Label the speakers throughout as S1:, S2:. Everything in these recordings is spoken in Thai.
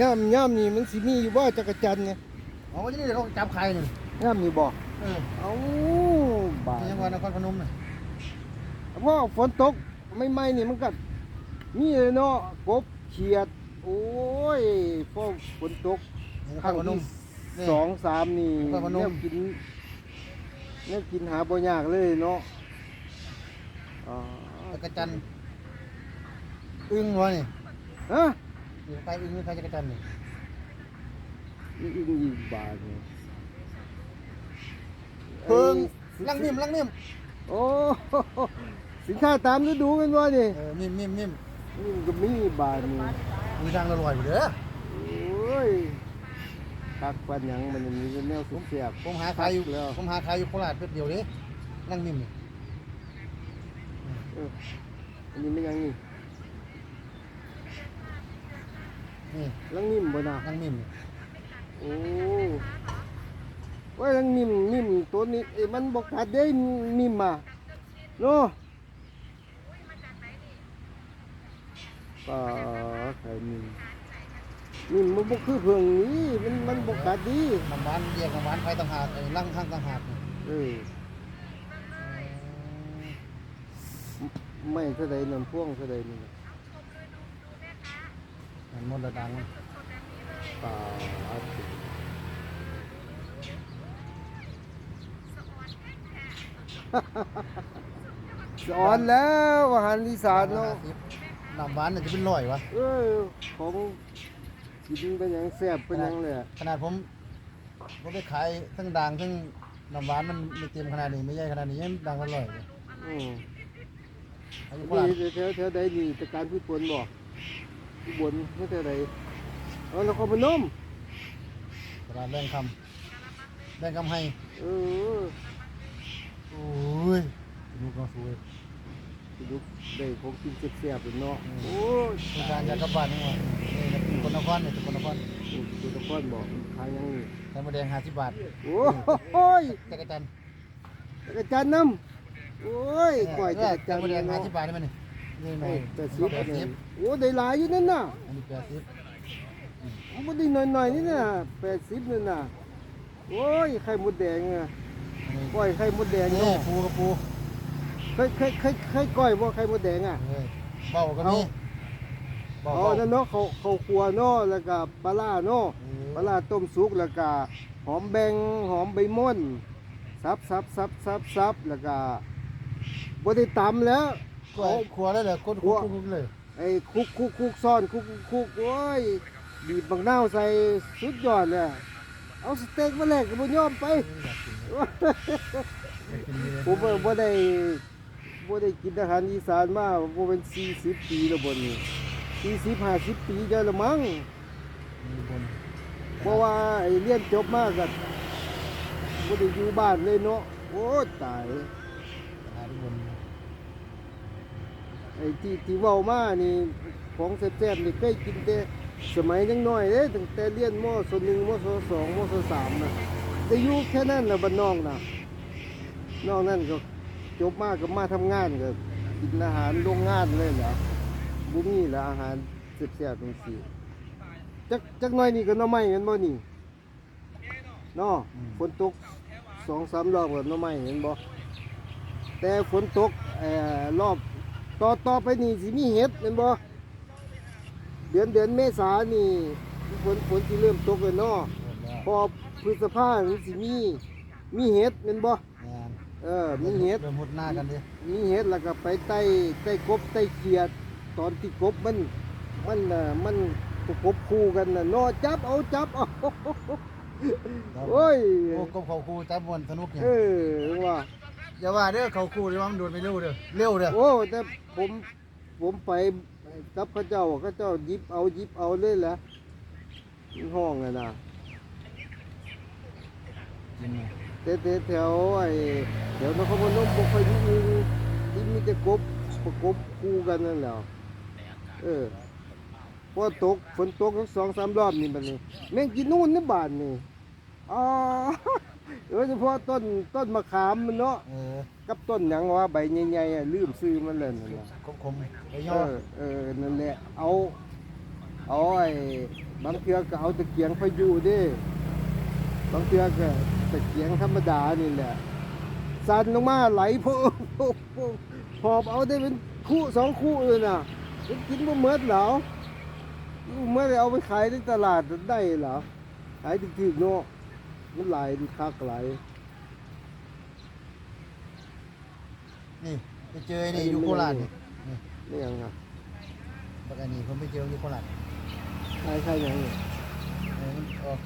S1: ย่ำย่ำนี่มันสิมีอยู่บ่จักรจันทร์ไง
S2: อ๋อวันนี้เขาจับใครนี่
S1: ย่ำนี่บ่
S2: เออ
S1: เอ้าบาด
S2: ที่จังหวัดนครพนมน่ะ
S1: เพราะฝนตกไม่ไม่ๆนี่มันก็มีเลยเนาะกบเขียด โอ้ยพอฝนตก
S2: นค
S1: ครั้
S2: รงพน
S1: ที่
S2: มนี่
S1: สองสามนี่
S2: นครพนม
S1: แนวกินแนวกินหาบ่ยากเลยเนาะอ่า
S2: จักรจันทร์อึ้งวะนี่
S1: ฮะ
S2: อยู่ใครอึ้งหรือใครจักรจันทร์นี่
S1: นี่อึ้งอีกบาทนี่
S2: เพิ่ง
S1: อ้
S2: ลังนิ่มลังนิ่ม
S1: โอ้สินค้าตามฤดูเป็นว่านี่
S2: เออนิ่มนิ่มนิ่ม
S1: นี่มันก็มีบาทนี่
S2: มีทางละลอยอยู่เด้อ
S1: โอ้ยตักปันหยังมันมีแนวสุดเสียบ
S2: ผมหาขายอยู่
S1: แล้ว
S2: ผมหาขายอยู่โคราชแป๊บเดียวนี้ลังนิ่มนี่
S1: เอออันนี้ไม่ยังนี่
S2: นี่
S1: ลังนิ่มบ่นะ
S2: ลังนิ่มนี่
S1: โอ้ว่าลังนิ่มนิ่มตัวนี้เอ้ยมันบกัดได้นิ่มมาเนาะปลาไข่นิ่มนิ่มมันบกคือเพิ่งนี้มันมันบกัดดี
S2: น้ำหวานเรียกน้ำหวานไฟต่างหากไอ้ลังข้างต่างหากนี่
S1: เออไม่เท่าใดน้ำพ่วงเท่าใดนี่นะ
S2: มันหมดระดังมัน
S1: ปลาสิสอนแล้วอาหารอีสานเนาะ
S2: น้ำหวานน่ะจะเป็นร้อยวะ
S1: เออของกินเป็นอย่างแซ่บเป็นอย่างเลยอะ
S2: ขนาดผมผมไปขายทั้งด่างทั้งน้ำหวานมันไม่เต็มขนาดนี้ไม่ใหญ่ขนาดนี้ยังด่างอร่อยเลย
S1: อืม
S2: อายุโคราช
S1: นี่แถวแถวใดนี่ตะการพืชผลบ่ที่ บนไม่แถวใดเอาแล้วก็พนม
S2: ตลาดแรงคำแรงคำให้
S1: เออ
S2: โอ้ยดูกองสวย
S1: สิลูกได้ของกินแซ่บๆเป็นเนาะ
S2: อืม
S1: โอ้ย
S2: คือการยากระบาดนี่ว่านี่นะคนนครนี่คนนคร
S1: ตัวตะก้อนบอกขายยังนี่
S2: ไข่มดแดงห้าสิบบาท
S1: โอ้ย
S2: จักรจันทร์
S1: จักรจันทร์น้ำโอ้ยก่อยจักร
S2: ไข่
S1: จันท
S2: ม
S1: ร์
S2: ดแดงห้า
S1: เนาะ
S2: สิบบาทนี่มันนี่นี่ไหม
S1: เอ้ย แต่สิบ
S2: แปดสิบ
S1: โอ้ได้หลายอยู่นั่นน่ะ
S2: อันนี้แปดสิบ
S1: โอ้บ่ได้หน่อยๆนี่น่ะแปดสิบนั่นน่ะโอ้ยไข่มดแดงอะ
S2: อันนี้
S1: ก้อยไข่มดแดง
S2: นี่
S1: เนาะ
S2: ปูกับปู
S1: เคยเคยเคยเคยก้อยบ่ไข่มดแดงอะ
S2: เฮ้ยเบาก็มีเบา
S1: อ๋อ
S2: เบา
S1: นั่นเนาะเขาเขาครัวเนาะแล้วก็ปลาร้าเนาะ
S2: เออ
S1: ปลาร้าต้มสุกแล้วก็หอมแบงหอมใบม่อนซับซับซับซับซับแล้วก็บ่ได้ตำแล้ว
S2: ครัวครัวแล้วเหรอคนครัวคุกเลย
S1: ไอ้คุกคุกคุกซ่อนคุกคุกคุกโอ้ยบีบบักนาวใส่สุดยอดเลยเอาสเต็กมาแลกก็บ่ยอมไปผมบ่บ่ได้บ่ได้กินอาหารอีสานมาบ่เป็น40ปีแล้วบ่นี่40 50ปีเจ้าละมั้ง
S2: มีบน
S1: เพราะว่าไอ้เรียนจบมาก็บ่ได้อยู่บ้านเลยเนาะโอ้ตาย
S2: หาที่บน
S1: ไอ้ที่ที่เว้ามานี่ของแซ่บๆนี่เคยกินแต่สมัยยังน้อยเด้ตั้งแต่เรียนมศหนึ่งมศสองมศสามนะได้อยู่แค่นั้นนะบ้านนอกนะนอกนั้นก็จบมากก็มาทำงานก็กินอาหารโรงงานเลยเหรอบ่มีละอาหารแซ่บๆจังซี่จักจักหน่อยนี่ก็หน่อไม้แม่นบ่นี่เนาะฝนตกสองสามรอบก็หน่อไม้เห็นบ่แต่ฝนตกเอ่อรอบ ต่อต่อไปนี่สิมีเห็ดเป็นบ่เดือนเดือนเมษานี่ฝนฝนที่เริ่มตกเลยเนาะ
S2: หมดแล้ว
S1: พอพฤษภานี่สิมีมีเห็ดเป็นบ่
S2: งาน
S1: เออมีเห็ด
S2: เริ่มมุดหน้ากันดิ
S1: มีเห็ดแล้วก็ไปไต่ไต่กบไต่เขียด ตอนที่กบมันมันเอ่อมันประกบคู่กันน่ะเนาะจับเอาจับเอาโอ้ย
S2: โอ้กบเขาคูจับมวนสนุกอย่าง
S1: เออว่า
S2: อย่าว่าเด้อเขาคูเดี๋ยวว่ามันโดดไปเร็วเด้อเร็วเด้อ
S1: โอ้แต่ ผมผมไปกับเข้าเจ้าเข้าเจ้าหยิบเอาหยิบเอาเลยแหละห้องอะนะ
S2: กิน
S1: แต่แต่แถวไอ้แถวนครพนมบ่ค่อยมีอึ่งที่มีแต่กบประกบคู่กันนั่นแหละเออพอตกฝนตกสักสองสามรอบนี่บัดนี้แม่งกินนู่นนี่บานนี่อ๋อ โดยเฉพาะต้นต้นมะขามมันเนาะ
S2: เออ
S1: กับต้นหยังว่าใบใหญ่ๆอะลืมซื้อมันเลยนั่นแหละ
S2: คมคมไป
S1: เอย่
S2: อ
S1: อเออนั่นแหละ เอา เอาไอ้บางเทือก็เอาตะเกียงพายุเด้บางเทือก็ตะเกียงธรรมดานี่แหละสั่นลงมาไหลโพะโพะโพะหอบเอาได้เป็นคู่สองคู่เลยน่ะมันกินบ่เมิดเหรอเมื่อไรเอาไปขายในตลาดได้เหรอขายถึงๆเนาะ มันหลายมันคักหลาย
S2: นี่ไปเจอไอ้นี่อยู่โคราชนี่นี่
S1: นี่ยังอะ
S2: ปกติผมไปเจออยู่โคราช
S1: ใช่ใช่ยังนี่
S2: เออมันออก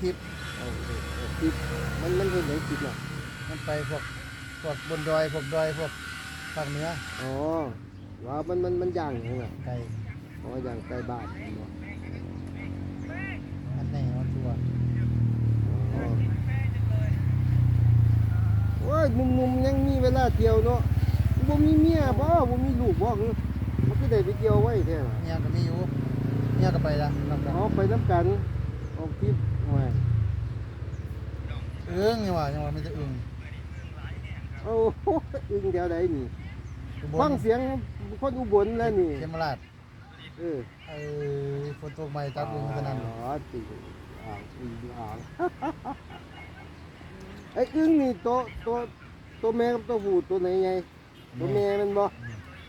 S2: ทริป
S1: เอาเอาเอาคิดมันมันเป็นไหนคิดอะ
S2: มันไปพวกพวกบนดอยพวกดอยพวกภาคเหนือ
S1: อ๋อว่ามันมันมันย่างยังไง
S2: ไก่
S1: อ๋อย่างไก่บ้านเนาะ
S2: อันไหนมันตัว
S1: อ๋อ โอ้ยหนุ่มๆยังมีเวลาเที่ยวเนาะบ่มีเมียบ่บ่มีลูกบ่คือมันก็ได้ไปเที่ยวไว้แท้ล่ะ
S2: เนี่ยก็มีอยู่เนี่ยก็ไปละนำกัน
S1: เอาไปน้ำกันออกทริปโอ้ย
S2: อึ้งยังว่ายังว่ามันจะอึ้ง
S1: โอ้โหอึ้งเดียวใดนี่
S2: อุบล
S1: ฟังเสียงคนอุบลแล้วนี่
S2: เขมราช
S1: เออ
S2: ไอ้ฝนตกใหม่ตับอึ้งเท่านั้น
S1: อ๋อติอ่างอึ้งอ่าง ไอ้อึ้งนี่ตัวตัวตัวแม่กับตัวผู้ตัวไหนไงตัวแม่มันบ่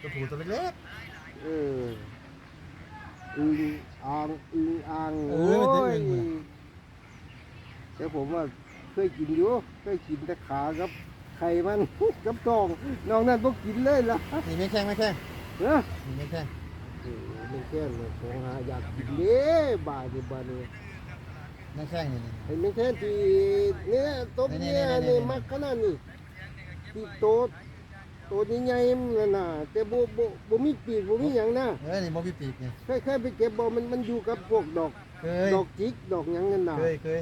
S2: ตัวผู้ตัวเล็ก
S1: เอออึ้งอ่างอึ้งอ่าง
S2: เอ
S1: โอ้
S2: อมันจะอึ้
S1: ย
S2: งเหรอ
S1: แต่ผมว่าเคยกินอยู่เคยกินแต่ขากับไข่มันกับทองนอกนั้นบ่กินเลยล่ะ
S2: ๆนี่ไม่แข้งไม่แข้ง
S1: เออ
S2: นี่ไม่แข้ง
S1: เออไม่แค่เลยของหาอยากกินเด้บาดนี่บาด นี่
S2: ไม่แข้งนี่นี่
S1: เห็นไม่แค่ที่เนี่ยต้มเนี่ย
S2: นี่ๆๆๆ
S1: นี่มักขนาดนี้ที่โตดโตดใหญ่ๆมันน่ะนะแต่บ่บ่บ่มีปีกบ่มีหยังนะ
S2: เออนี่บ่มีปีกนี่
S1: แค่แค่ไปเก็บบ่มันมันอยู่กับพวกดอก
S2: เคย
S1: ดอกจิกดอกหยังนั่นน่ะ
S2: เคยเคย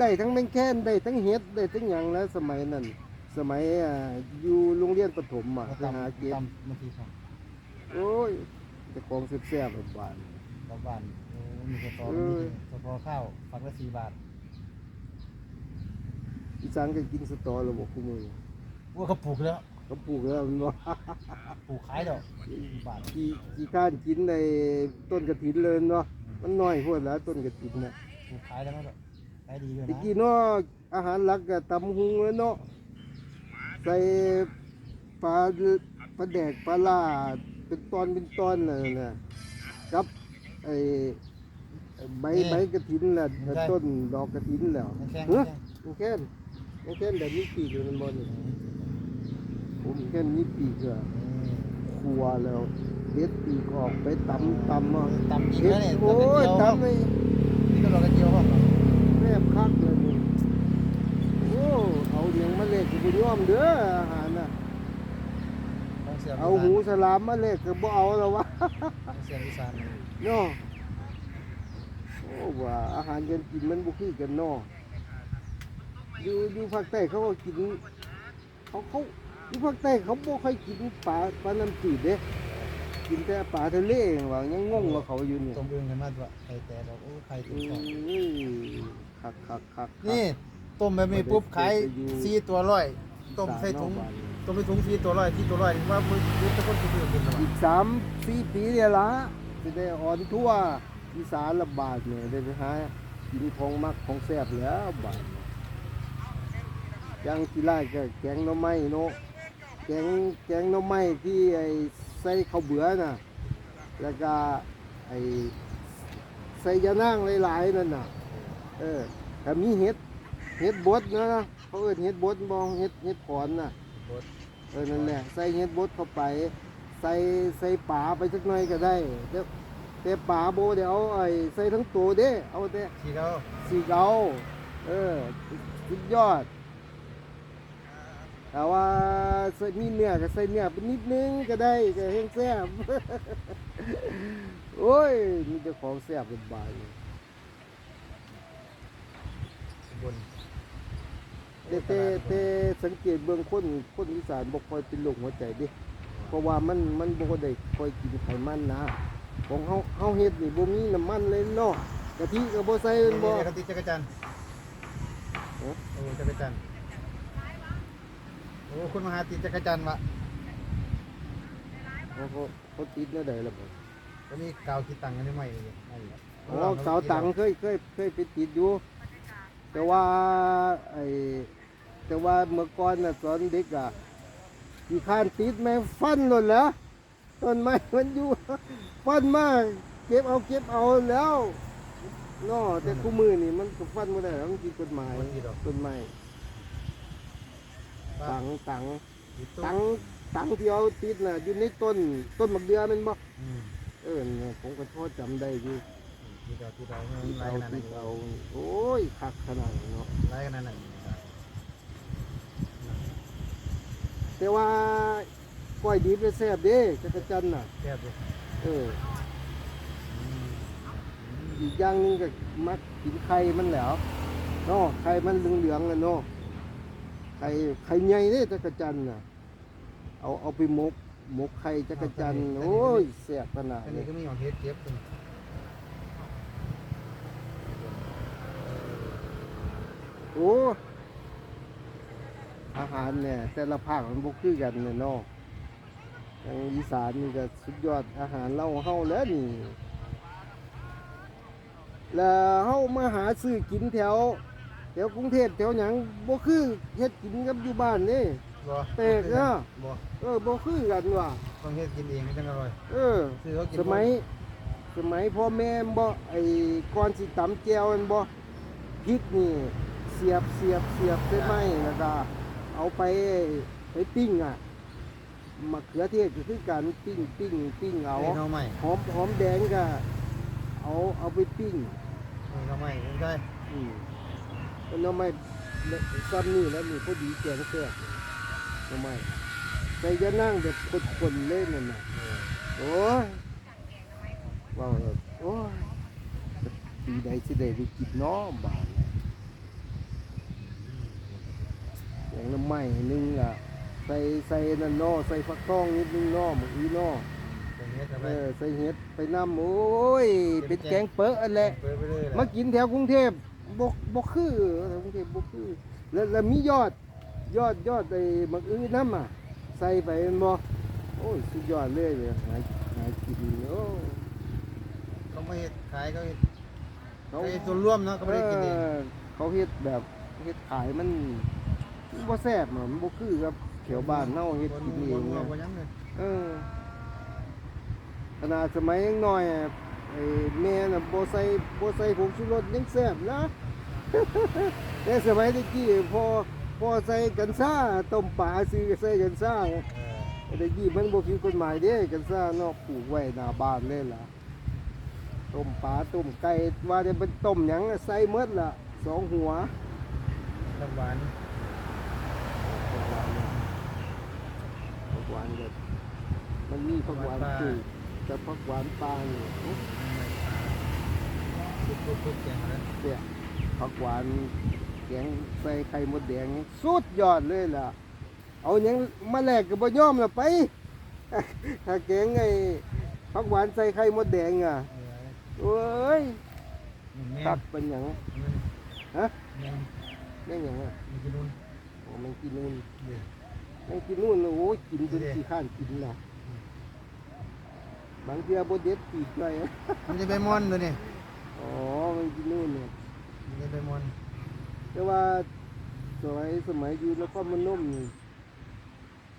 S1: ได้ทั้งแมงแค้นได้ทั้งเห็ดได้ทั้งหยังแล้วสมัยนั้นสมัยอ่าอยู่โรงเรียนประถมอะ
S2: มา
S1: ไป
S2: ตำ
S1: หาเก็บ
S2: ตำมาทีครับ
S1: โอ้ยแต่ของแซ่บๆแบบบาน
S2: กลับบ้าน โอ้มีสตอ
S1: เอ
S2: มี
S1: อ
S2: สตอข้าวฝักละสี่บาท
S1: อีสานก็กินสตอแล้วบ่คุมื้อ
S2: ว่าเขาปลูกแล้ว
S1: เขาปลูกแล้วมันบ่
S2: ปลูกขายดอกสี่บาท
S1: กี่กี่ข้านกินในต้นกระถินเลยเนาะมันน้อยพวดแล้วต้นกระถินน่ะ
S2: ปลูกขายแล้วมั้งดอกขายดีด้วย
S1: ตะ
S2: นะ
S1: กี้เนาะอาหารหลักก็ตำหุงแล้วเนาะใส่ปลาปลาแดกปลาล่าเป็นตอนเป็นตอนน่ะนะกับไอ้ ใบใบกระถินแหละต้นดอกกระถินแล้ว
S2: ไม่แข้ง
S1: เฮ้
S2: ไม่
S1: ย
S2: แข้ง
S1: มันแค่นมันแค่นแบบนี้ปีกอยู่นั่นบ่นี่ผมแค่นี้ปีกอะครัวแล้วเด็ดปีกออกไปตำตำอะ
S2: ตำอีก
S1: เด็
S2: แล้ว
S1: ด
S2: เนี่ย
S1: โอ้ย
S2: ตำ
S1: ตำ
S2: กระ
S1: ไอ้
S2: เจียวนี่ก็ดอกกระเจียวห้อง
S1: แม่คักเลยนี่โอ้เอาหยังมาเล็กกูยอมเด้ออาหารน่ะ
S2: ของเสียบ
S1: เอาหูสลามมาเล็กก็บ่เอาแล้ววะ
S2: ของเสียบอีสาน
S1: เนาะโอ้ ว่าอาหารการกินมันบ่คือกันเนาะอยู่อยู่ภาคใต้เขาก็กินเขาเขาอยู่ภาคใต้เขาบ่ค่อยกินปลาปลาน้ำจืดเด้กินแต่ปลาทะเลว่ายังงงว่าเขาอยู่เนี่ย
S2: ต้มอึ่งกันมาด้วยไข่แต่ดอกโอ้ไข่
S1: อื
S2: ตุ๋น
S1: มคักคักคัก
S2: นี่ต้มแบบนี้ปุ๊บขายสี่ตัวร้อยต้มใส่ถุงต้มไปถุงสี่ตัวร้อยที่ตัวร้อยว่ามึงมึงจะคนซื้อกินหรอ
S1: อีกสามสี่ปีเนี่ยละจะได้ออนทั่ว อีสานละบาทเนี่ยได้ไปหากินของมักของแซ่บแล้วบาทยังที่ไรก็แกงน่อไม้เนาะแกงแกงน่อไม้ที่ไอ้ใส่ข้าวเบื่อน่ะแล้วก็ไอ้ใส่ยานั่งหลายๆนั่นน่ะเออถ้ามีเห็ดเห็ดบดนะเขาเอิ้นเห็ดบดบองเห็ดเห็ดขอนน่ะเออนั่นแหละใส่เห็ดบดเข้าไป ใส่ใส่ป่าไปสักหน่อยก็ได้แต่ แต่ป่าโบเดี๋ยวเอาไอ้ใส่ทั้งตัวเด้ เอาแต่
S2: ทีเขา
S1: สีเกาเออสุดยอด แต่ว่าใส่มีเนื้อก็ใส่เนื้อเป็นนิดนึงก็ได้ก็แห้งแซ่บโอ้ยมีแต่ของแซ่บเป็นบาย
S2: บน
S1: แต่แต่แต่สังเกตเบื้องคนคนอีสานบ่ค่อยเป็นโรคหัวใจเดิเพราะว่ามันมันบ่ได้ค่อยกินไขมันนะ ของเฮาเฮาเฮ็ดนี่บ่มีน้ำมันเลยเนาะกะทิก็บ่ใส่
S2: นี่
S1: แม่นบ่
S2: กติจักรจันทร์
S1: เอ๊ะ
S2: โอ้จักรจันทร์โอ้คุณมหาติจักรจันทร์วะ
S1: เขาเขาเขาติดแนวใดล่ะบ่
S2: ก็มีกาวที่ตังกันได้ไหมเลยนั่นแหละ
S1: โอ้เสาตังเคยเคยเคยไปติดอยู่ แต่ว่าไอ้แต่ว่าเมื่อก่อนน่ะตอนเด็กอะที่ข้านติดแม่งฟันหล่นแล้ว ต้นไม้มันอยู่ฟันมาเก็บเอาเก็บเอาแล้วเนาะแต่คู่มือนี่มันก็ฟันไม่ได้แล้วมันกินกฎหมายต้นไม้ตังตังตังตังที่เอาติดน่ะอยู่ในต้นต้นมะเดือแมันบ่
S2: อืม
S1: เออเนี่ยผมก็โทษจำได้อยู่
S2: ที่เราที่เรา
S1: ติด
S2: ไล่
S1: เอา
S2: ขนาด
S1: ติ
S2: นั้น
S1: ดเอาโอ้ยคักขนาดนั้นเนาะ
S2: ไล่ขนาดนั้น
S1: แต่ว่า ก้อยดีไปแซ่บเด้จักรจันทร์น่ะ
S2: แซ่บเลย
S1: เอออีกอย่างหนึงก็มักกินไข่มันแหล้วเนาะไข่มันเหลืองๆน่ะเนาะไข่ไข่ใหญ่เด้จักรจันทร์น่ะ เอาเอาไปหมกหมกไข่จักรจันทร์โอ้ยแซ่บขนาด
S2: อัน
S1: เล
S2: นี้
S1: ย
S2: ก็มีของเฮ็ดเก็บตรง
S1: โอ้อาหารเนี่ยแต่ละภาคมันบ่คือกันเนี่ยเนาะ ทางอีสานนี่ก็สุดยอดอาหารเล่าเฮาแล้วนี่ แล้วเฮามาหาซื้อกินแถว แถวกรุงเทพแถวหยังบ่คือเฮ็ดกินกับอยู่บ้านนี่
S2: บ่
S1: แปลกเนอะ
S2: บ่
S1: เออบ่คือกันว่ะ
S2: ต้องเฮ็ดกินเองจังอร่อย
S1: เออ
S2: ซื้อเขากิน
S1: สมัยสมัยพ่อแม่บ่ไอ้ก่อนสิตำแก้วแม่นบ่พริกนี่เสียบเสียบเสียบใส่ไม้แล้วก็เอาไปไปปิ้งอะ มะเขือเทศก็คือการปิ้งปิ้งปิ้งเอา
S2: เอาหน่อไม้
S1: หอมหอมแดงก็เอาเอาไปปิ้ง
S2: เอาหน่อไม้ใช่
S1: อืมแล้วไม่ซ้ำนี่แล้วนี่พอดีแกงแซ่บทำไมใส่ยะนั่งแบบคนๆเล่นนั่นน่ะโอ้ยว้าวเลยโอ้ยปีใดสิได้ไปกินเน้อบ้านเนี่ยอย่างน้ำไม้นึงอะ ใส่ใส่นั่นเนอใส่ฟักทองนิดนึงเนอหมูอีเนอ
S2: เป็นเฮ็ดเอาไป
S1: เออใส่เห็ดไปน้ำโอ้ยเป็นแกงเป๋ออันแหละ
S2: เปิดไปเลย
S1: มากินแถวกรุงเทพบกบกคือแถวกรุงเทพบกคือแล้วแล้วมียอดยอดยอดไอ้มักอื้อน้ำอะใส่ไปแมันบ่โอ้ยสุดยอดเลยเลยหาหากินโอ้
S2: เขาไม่เฮ็ดขายเขาเฮ็ด
S1: เขา
S2: เขาเฮ็ดส่วนร่วมเนาะเขาไม่ได้กินเอง
S1: เออเขาเฮ็ดแบบเฮ็ดขายมันมันบ่แซ่บอะมันบ่คือกับ แถวบ้านเฮาเฮ็ดกินเอง
S2: บ่
S1: นะ
S2: บ่ยเอ
S1: อขนาดสมัยยังน้อยไอ้แม่น่ะบ่ใส่บ่ใส่ผงชูรสยังแซ่บนะแต่สมัยตะกี้พอพอใส่กันซ่าต้มปลาซื้อใส่กันซ่า
S2: เออ
S1: ตะกี้มันบ่ผิดกฎหมายเด้กันซ่าเนาะปลูกไว้หน้าบ้านเลยล่ะต้มปลาต้มไก่ว่าจะเป็นต้มหยังใส่หมดล่ะสองหัว
S2: น้ำหวาน
S1: ผัก หวานก็มันมีผักหวานคือแต่ผักหวานปลานี่โอ้
S2: ทุกๆๆแกงนั้น
S1: เสียผักหวานแกงใส่ไข่มดแดงนี่สุดยอดเลยล่ะ เอาหยังมาแลกกับบ่ยอมล่ะไปถ้าแกงไอ้ผักหวานใส่ไข่มดแดงอะ
S2: เออ
S1: โอ้ย
S2: แม่
S1: ตัดเป็นหยังฮะ
S2: แม่
S1: แม่งหยังอะ
S2: มีกินนู่น
S1: โอ้มันกินนู่น
S2: เดี๋ ยว
S1: มันกินนู่นโอ้ยกินจน
S2: เด้
S1: ขี้ข้านกินล่ะบางเทื่อบ่เด็ดปีกเลย
S2: มันจะไปมอนตัวนี่
S1: อ๋อมันกินนู่นเนี่ย
S2: มันจะไปมอน
S1: แต่ว่าสมัยสมัยอยู่นครพนมนี่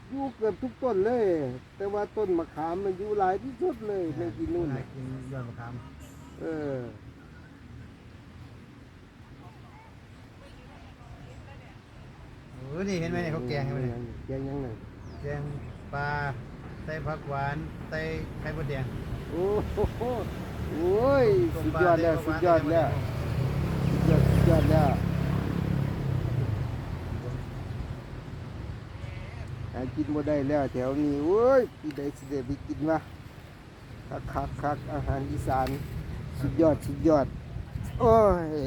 S1: อยู่เกือบทุกต้นเลย แต่ว่าต้นมะขามมันอยู่หลายที่สุดเลยแมงกินนู่น
S2: น่ะ
S1: น่ะ
S2: กินยอดมะขาม
S1: เออ
S2: โอ้นี่เห็นไหมเนี่ยเขาแกงเห็นไหมเนี่ย
S1: แกงยังไง
S2: แกงปลาใส่ผักหวานใส่ไข่มดแดง
S1: โอ้โหโอ้ยสุดยอดแล้วสุดยอดแล้วสุดยอดสุดยอดแล้วหากินบ่ได้แล้วแถวนี้โอ้ยพี่ใดสิได้ไปกินวะคักคักคักอาหารอีสานสุดยอดสุดยอดโอ้ย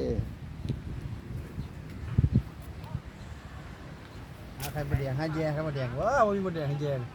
S2: หาไข่มดแดงให้แย่ไข่มดแดงว้าวมีบดแดงให้แย่